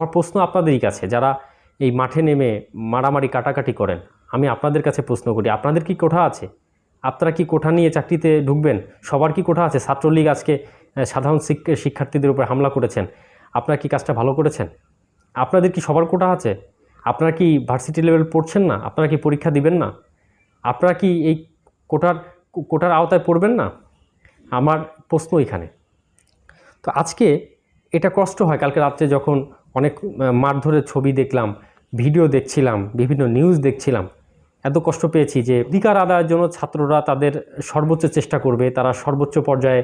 আমার প্রশ্ন আপনাদেরই কাছে, যারা এই মাঠে নেমে মারামারি কাটাকাটি করেন, আমি আপনাদের কাছে প্রশ্ন করি, আপনাদের কি কোঠা আছে? আপনারা কি কোঠা নিয়ে চাকরিতে ঢুকবেন? সবার কি কোঠা আছে? ছাত্রলীগ আজকে সাধারণ শিক- শিক্ষার্থীদের উপর হামলা করেছেন। আপনারা কি কাজটা ভালো করেছেন? আপনাদের কি সবার কোঠা আছে? আপনারা কি ভার্সিটি লেভেল পড়ছেন না? আপনারা কি পরীক্ষা দিবেন না? আপনারা কি এই কোটার কোটার আওতায় পড়বেন না? আমার প্রশ্ন এখানে। তো আজকে এটা কষ্ট হয়, কালকে রাত্রে যখন অনেক মারধরের ছবি দেখলাম, ভিডিও দেখছিলাম, বিভিন্ন নিউজ দেখছিলাম। এত কষ্ট পেয়েছি যে অধিকার আদায়ের জন্য ছাত্ররা তাদের সর্বোচ্চ চেষ্টা করবে, তারা সর্বোচ্চ পর্যায়ে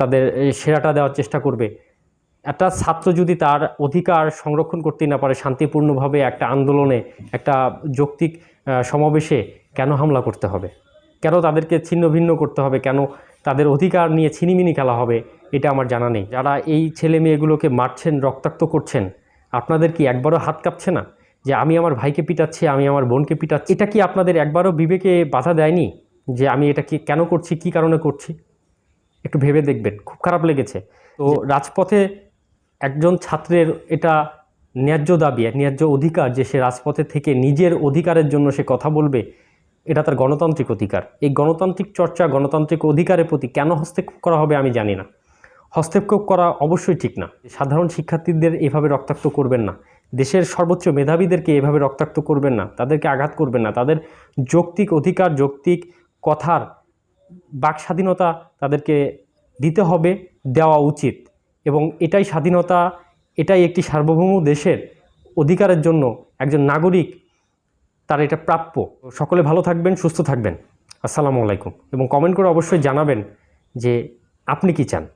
তাদের সেরাটা দেওয়ার চেষ্টা করবে। একটা ছাত্র যদি তার অধিকার সংরক্ষণ করতে না পারে, শান্তিপূর্ণভাবে একটা আন্দোলনে, একটা যৌক্তিক সমাবেশে কেন হামলা করতে হবে? কেন তাদেরকে ছিন্ন ভিন্ন করতে হবে? কেন তাদের অধিকার নিয়ে ছিনিমিনি খেলা হবে? এটা আমার জানা নেই। যারা এই ছেলে মেয়েগুলোকে মারছেন, রক্তাক্ত করছেন আপনাদের কি একবারও হাত কাঁপছে না? যে আমি আমার ভাইকে পিটাচ্ছি আমি আমার বোনকে পিটাচ্ছি। এটা কি আপনাদের একবারও বিবেকে বাধা দেয়নি? যে আমি এটা কি কেন করছি কি কারণে করছি? একটু ভেবে দেখবেন খুব খারাপ লেগেছে। তো রাজপথে একজন ছাত্রের এটা ন্যায্য দাবি ন্যায্য অধিকার যে সে রাজপথে থেকে নিজের অধিকারের জন্য সে কথা বলবে এটা তার গণতান্ত্রিক অধিকার। এই গণতান্ত্রিক চর্চা গণতান্ত্রিক অধিকারের প্রতি কেন হস্তক্ষেপ করা হবে আমি জানি না। হস্তক্ষেপ করা অবশ্যই ঠিক না। সাধারণ শিক্ষার্থীদের এভাবে রক্তাক্ত করবেন না। দেশের সর্বোচ্চ মেধাবীদেরকে এভাবে রক্তাক্ত করবেন না। তাদেরকে আঘাত করবেন না। তাদের যৌক্তিক অধিকার, যৌক্তিক কথার বাক স্বাধীনতা তাদেরকে দিতে হবে, দেওয়া উচিত। এবং এটাই স্বাধীনতা, এটাই একটি সার্বভৌম দেশের অধিকারের জন্য একজন নাগরিক তার এটা প্রাপ্য। সকলে ভালো থাকবেন, সুস্থ থাকবেন। আসসালামু আলাইকুম। এবং কমেন্ট করে অবশ্যই জানাবেন যে আপনি কি চান?